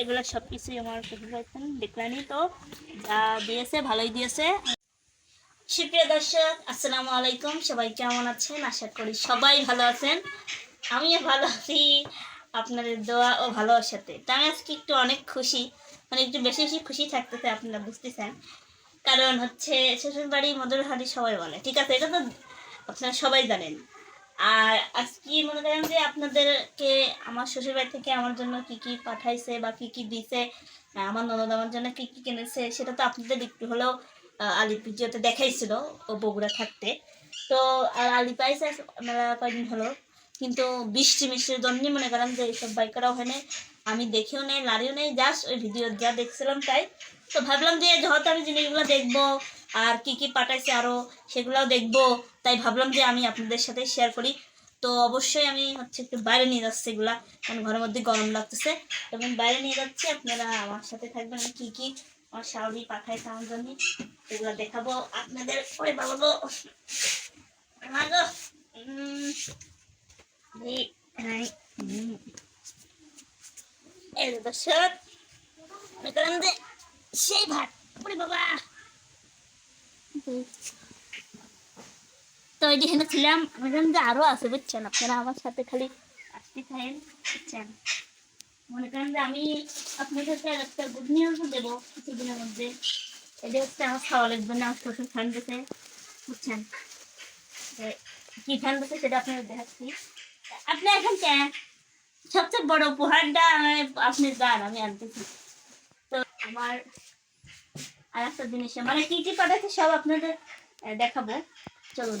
এগুলো সব কিছুই আমার প্রতিভাইছেন দেখলেনই তো, যা দিয়েছে ভালোই দিয়েছে। সুপ্রিয় দর্শক, আসসালামু আলাইকুম। সবাই কেমন আছেন? আশা করি সবাই ভালো আছেন। আমিও ভালো আছি। আপনাদের দোয়া ও ভালোবাসাতে তা আমি আজকে একটু অনেক খুশি মানে একটু বেশি বেশি খুশি থাকতেছে আপনারা বুঝতেছেন। কারণ হচ্ছে শ্বশুর বাড়ি মধুর হাড়ি সবাই বলে, ঠিক আছে? এটা তো আপনারা সবাই জানেন। আর আজকে মনে করেন যে আপনাদেরকে আমার শ্বশুর বাড়ি থেকে আমার জন্য কি কি পাঠাইছে বা কি কি দিছে আমার ননদ আমার জন্য কি কি কিনেছে সেটা তো আপনাদের একটু হলেও আহ, আলিপ ভিডিওতে দেখাইছিল ও বগুড়া থাকতে। তো আর আলি পাইছে মেলা কয়দিন হলো কিন্তু বৃষ্টি মিষ্টির জন্যই মনে করেন যে এইসব বাইকারও হয় নাই। আমি দেখেও নেই লাড়িও নেই জাস্ট ওই ভিডিও যা দেখছিলাম তাই। তো ভাবলাম যে যেহেতু আমি জিনিসগুলো দেখব আর কি কি পাঠাইছে আরও সেগুলোও দেখব। তাই ভাবলাম যে আমি আপনাদের সাথে শেয়ার করি। তো অবশ্যই আমি হচ্ছে একটু বাইরে নিয়ে যাচ্ছি এগুলা, কারণ ঘরের মধ্যে গরম লাগতেছে। এবং বাইরে নিয়ে যাচ্ছি, আপনারা আমার সাথে থাকবেন আমি কি কি আমার শাওরি পাঠাইছে আমার জন্য এগুলো দেখাবো আপনাদের ওরে বাবা সেই ভাত ওরে বাবা। তো এই যেখানে ছিলাম আমি জানি যে আরও আছে, বুঝছেন? আপনারা আমার সাথে খালি আসতে থাকেন বুঝছেন? মনে করেন যে আমি আপনাদেরকে একটা গুড নিউজ দেবো কিছুদিনের মধ্যে। এটা হচ্ছে আমার খাওয়ালের জন্য আমার শ্বশুর ফ্যান দিতে বুঝছেন? কি ফ্যান দিতে সেটা আপনাদের দেখাচ্ছি। আপনি এখন কে? সবচেয়ে বড় উপহারটা আপনি যান আমি আনতেছি। তো আমার আর একটা জিনিস মানে কি কি পাঠাচ্ছে সব আপনাদের দেখাবো। চলুন।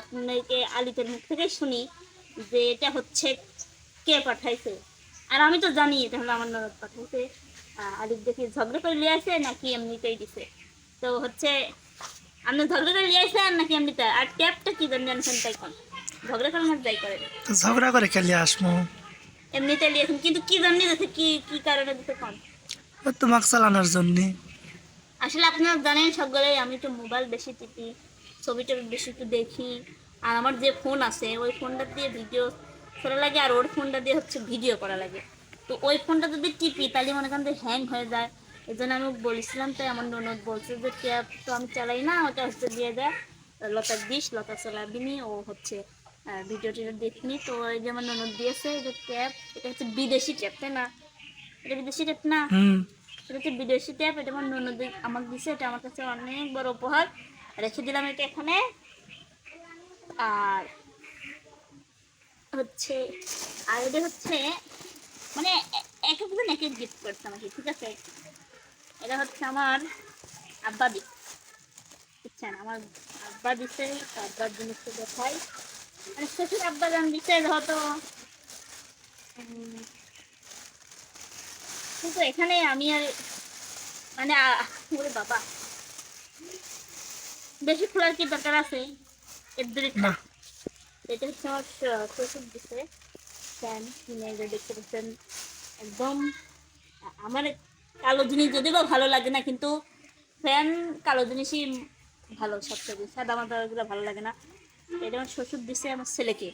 আপনাকে আলিতের মুখ থেকে শুনি যে এটা হচ্ছে কে পাঠাইছে? আর আমি তো জানি এটা হলো আমার ননদ পাঠাইছে। আলিফ দেখি ঝগড়া করে লিয়ে আসে নাকি এমনিতেই দিছে। তো হচ্ছে আপনি ঝগড়া করে লিয়ে আসেন নাকি এমনিতে? আর ট্যাপটা কি জন্য আনছেন তাই কোন ঝগড়া করে না যাই করেন। তো ঝগড়া করে খেলে আসব এমনিতে লিয়েছেন কিন্তু কি জন্য দিছে কি কি কারণে দিতে কোন? তোমাকে চালানোর জন্যে। আসলে আপনারা জানেন সকলেই আমি একটু মোবাইল বেশি টিপি। ছবিটা বেশি একটু দেখি। আর আমার যে ফোন আছে ওই ফোনটা দিয়ে ভিডিও করা লাগে আর ওর ফোনটা দিয়ে হচ্ছে ভিডিও করা লাগে। তো ওই ফোনটা যদি টিপি তাহলে মনে করেন যে হ্যাং হয়ে যায়। এই জন্য আমি বলেছিলাম তাই আমার ননদ বলছে যে ক্যাব তো আমি চালাই না ওটা হচ্ছে দিয়ে দেয় লতা দিস লতা চালাবিনি ও হচ্ছে ভিডিও টিডিও দেখিনি। তো এই যে আমার ননদ দিয়েছে যে ক্যাব এটা হচ্ছে বিদেশি ক্যাব তাই না? এটা বিদেশি ক্যাব না? এটা হচ্ছে বিদেশি ট্যাপ এটা আমার ননদ আমাকে দিছে এটা আমার কাছে অনেক বড় উপহার। রেখে দিলাম এটা এখানে। আর হচ্ছে, আর এটা হচ্ছে মানে এক একজন এক এক গিফট করছে আমাকে, ঠিক আছে? এটা হচ্ছে আমার আব্বা দি বুঝছেন? আমার আব্বা দিছে আব্বার জিনিসটা দেখাই। মানে শ্বশুর আব্বা জান দিছে হয়তো কিন্তু এখানে আমি আর মানে ওরে বাবা। বেশি খোলার কি দরকার আছে? এর দূরে না। এটা হচ্ছে আমার শ্বশুর দিছে। ফ্যান কিনে দেখতে পাচ্ছেন একদম আমার কালো জিনিস যদি বা ভালো লাগে না কিন্তু ফ্যান কালো জিনিসই ভালো সবচেয়ে সাদা মাদাগুলো ভালো লাগে না। এটা আমার শ্বশুর দিছে আমার ছেলেকে।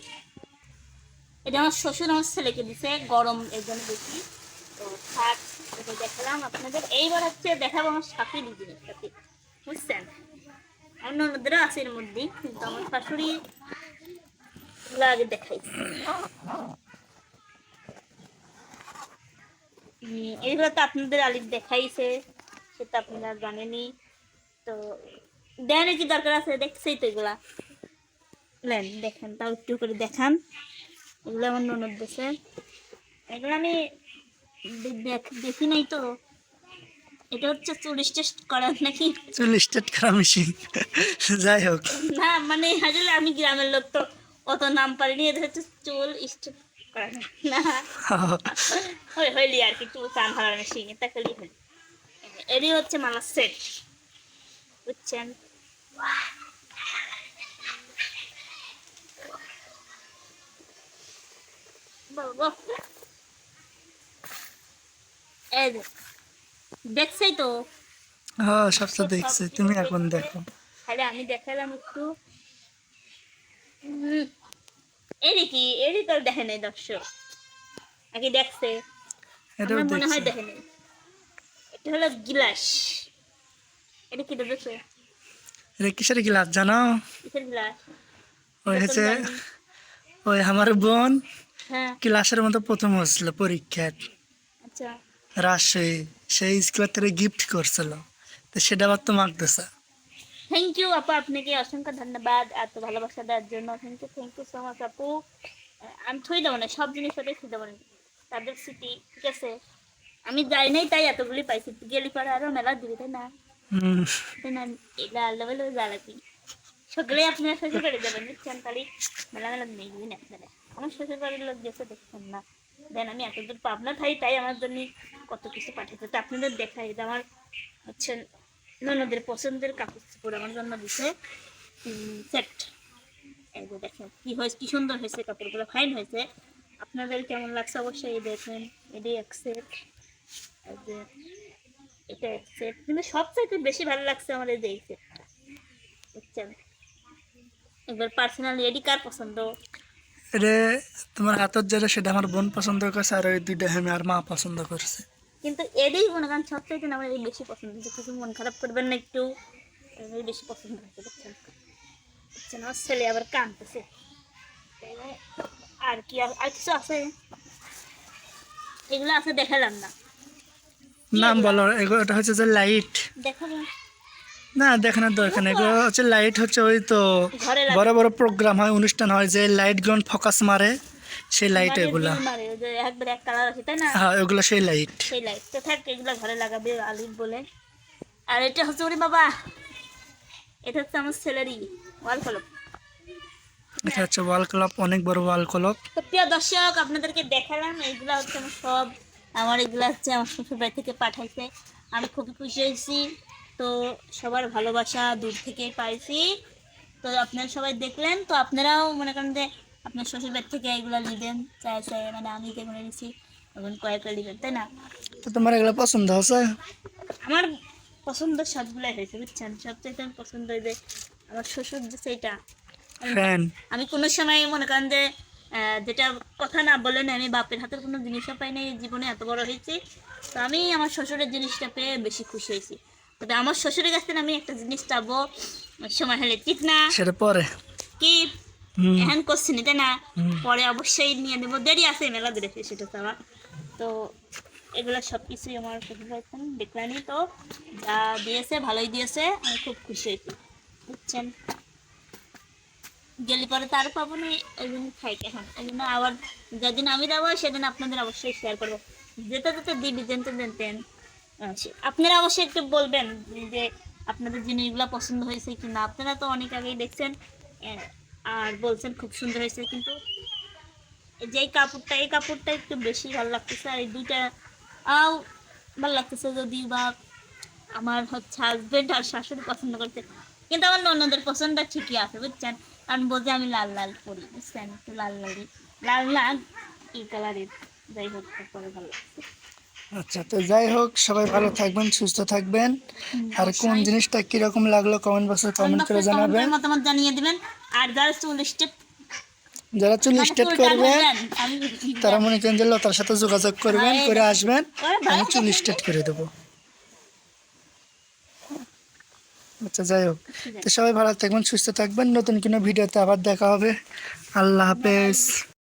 এটা আমার শ্বশুর আমার ছেলেকে দিছে গরম এর জন্য বেশি। তো থাক এটা দেখালাম আপনাদের। এইবার হচ্ছে দেখাবো আমার শাশুড়ি জিনিসটাকে বুঝছেন? আমার ননদেরও আছে এর মধ্যে কিন্তু আমার শাশুড়ি এগুলো আগে দেখাই। উম, এইগুলো তো আপনাদের আলিফ দেখাইছে সেটা আপনারা জানেনই। তো দেখানোর কি দরকার আছে দেখছেই তো এগুলা। নেন দেখেন তাও একটু করে দেখান। এগুলো আমার ননদ দেশে এগুলো আমি দেখি নাই তো। এটা হচ্ছে চল্লিশ টেস্ট করার নাকি? চুল স্টার্ট করা মেশিন যাই হোক। না মানে আসলে আমি গ্রামের লোক তো অত নাম পারিনি এটা হচ্ছে চুল স্টেট করা না। হই হইলি আর কি একটু কান হারার মেশিন এটা খালি হইলি এরই হচ্ছে মালার সেট বুঝছেন? বাবা। এই দেখছেই তো। হ্যাঁ সব তো দেখছি। তুমি এখন দেখো। তাহলে আমি দেখালাম একটু। এরই কি এরই তো দেখে নেই দর্শক। নাকি দেখছে। আমার মনে হয় দেখে নেই। এটা হলো গিলাস। এটা কি দেখছ? এটা কিসের গ্লাস জানো? কিসের গিলাস? ওই হচ্ছে ওই আমার বোন হ্যাঁ। ক্লাসের মতো প্রথম হচ্ছিল পরীক্ষায় আচ্ছা। রাজশাহী। সেই স্কুলের থেকে গিফট করছিল। তো সেটা আবার তো মাগতেছে। থ্যাংক ইউ আপু। আপনাকে অসংখ্য ধন্যবাদ এত ভালোবাসা দেওয়ার জন্য। Thank you thank you so much আপু। আমি থুই দেবো না সব জিনিস ওটাই থুই দেবো না। তাদের স্মৃতি ঠিক আছে? আমি যাই নাই তাই এতগুলি পাইছি। গেলি পরে আরও মেলা দিবি তাই না? তাই না? এগুলো আল্লাহ বলে জ্বালাবি সকলে আপনারা শ্বশুর বাড়ি যাবেন বুঝছেন? তাহলে মেলা মেলা নেই না আপনারা। আমার শ্বশুর বাড়ির লোক গেছে দেখছেন না? দেন আমি এতদূর পাবনা থাই, তাই আমার জন্য কত কিছু পাঠাতে তো আপনাদের দেখাই, এটা আমার হচ্ছে ননদের পছন্দের কাপড় চোপড়, আমার জন্য দিছে সেট এই যে দেখেন, কি হয়েছে, কি সুন্দর হয়েছে কাপড়গুলো ফাইন হয়েছে। আপনাদের কেমন লাগছে অবশ্যই দেখবেন এটাই এক সেট এটা এক সেট কিন্তু সবচাইতে বেশি ভালো লাগছে আমার এই যে এই সেটটা বুঝছেন? এবার পার্সোনালি এডি কার পছন্দ? এটা তোমার হাতত যেটা সেটা আমার বোন পছন্দ করছে আর ওই দুইটা আমি আর মা পছন্দ করছে। কিন্তু এটাই মনে করেন সবচাইতে আমার এই বেশি পছন্দ। হয়েছে কিছু মন খারাপ করবেন না একটু এই বেশি পছন্দ হয়েছে বুঝছেন? বুঝছেন? আমার ছেলে আবার কাঁদতেছে। আর কি আর কিছু আছে? এগুলো আছে দেখালাম না। নাম বলো এটা হচ্ছে যে লাইট। দেখাবেন না দেখানোর দরকার নেই। হচ্ছে লাইট হচ্ছে ওই তো বড় বড় প্রোগ্রাম হয় অনুষ্ঠান হয় যে লাইটগুলো ফোকাস মারে সেই লাইট মানে এগুলা। হ্যাঁ ওগুলো সেই লাইট সেই লাইট তো থাক এগুলো ঘরে লাগাবে আলিফ বলে। আর এটা হচ্ছে ওরে বাবা এটা হচ্ছে আমার ছেলেরই ওয়াল ফলক এটা হচ্ছে ওয়াল ক্লক অনেক বড় ওয়াল ক্লক তো প্রিয় দর্শক আপনাদেরকে দেখালাম এইগুলা হচ্ছে আমার সব। আমার এগুলা হচ্ছে আমার শ্বশুর বাড়ি থেকে পাঠাইছে। আমি খুবই খুশি হয়েছি। তো সবার ভালোবাসা দূর থেকে পাইছি। তো আপনারা সবাই দেখলেন তো আপনারাও মনে করেন যে আপনার শ্বশুর বাড়ি থেকে এগুলা নিবেন চাই চাই মানে আমি যেগুলো নিয়েছি এখন কয়েকটা নিবেন তাই না? তো তোমার এগুলো পছন্দ হচ্ছে আমার পছন্দ সবগুলাই হয়েছে বুঝছেন? সবচেয়ে আমার পছন্দ হয়েছে আমার শ্বশুর যে সেইটা। আমি- আমি কোনো সময় মনে করেন যে আহ, যেটা কথা না বলেন আমি বাপের হাতের কোনো জিনিসও পাই নাই জীবনে এত বড় হয়েছি। তো আমি আমার শ্বশুরের জিনিসটা পেয়ে বেশি খুশি হয়েছি। তবে আমার শ্বশুরের কাছ থেকে আমি একটা জিনিস চাবো সময় হলে ঠিক না? সেটা পরে। কি? এখন করছি নি তাই না? পরে অবশ্যই নিয়ে নেব। দেরি আছে মেলা দূরে সেটা চাওয়া। তো এগুলো সব কিছুই আমার শ্বশুর হয়েছেন তো যা দিয়েছে ভালোই দিয়েছে আমি খুব খুশি হয়েছি বুঝছেন? গেলে পরে তার পাবো না ওই জন্য খাই এখন। ওই জন্য আবার যেদিন আমি যাব সেদিন আপনাদের অবশ্যই শেয়ার করব। যেতে যেতে দিবি জেনতে জেনতেন আপনারা অবশ্যই একটু বলবেন যে আপনাদের জিনিসগুলো পছন্দ হয়েছে কি না আপনারা তো অনেক আগেই দেখছেন আর বলছেন খুব সুন্দর হয়েছে, কিন্তু এই যে কাপড়টা, এই কাপড়টা একটু বেশি ভালো লাগতেছে, আর এই দুইটা আও ভালো লাগতেছে যদি বা আমার হচ্ছে হাজবেন্ড আর শাশুড়ি পছন্দ করছে, কিন্তু আমার ননদের পছন্দটা ঠিকই আছে, বুঝছেন? কারণ বোঝে আমি লাল লাল পরি, বুঝছেন? একটু লাল লাল লাল লাল এই কালারের যাই হোক পরে ভালো লাগছে। আচ্ছা তো যাই হোক সবাই ভালো থাকবেন সুস্থ থাকবেন। আর কোন জিনিসটা কীরকম লাগল কমেন্ট বক্সে কমেন্ট করে জানাবেন। মতামত জানিয়ে দিবেন। আর যারা চুল স্টেপ যারা চুল স্টেট করবেন আমি তারা মনে করেন যে লতার সাথে যোগাযোগ করবেন হ্যাঁ, করে আসবেন আমি চুল স্টেট করে দেবো। আচ্ছা যাই হোক। তো সবাই ভালো থাকবেন সুস্থ থাকবেন। নতুন কোনো ভিডিওতে আবার দেখা হবে। আল্লাহ হাফেজ।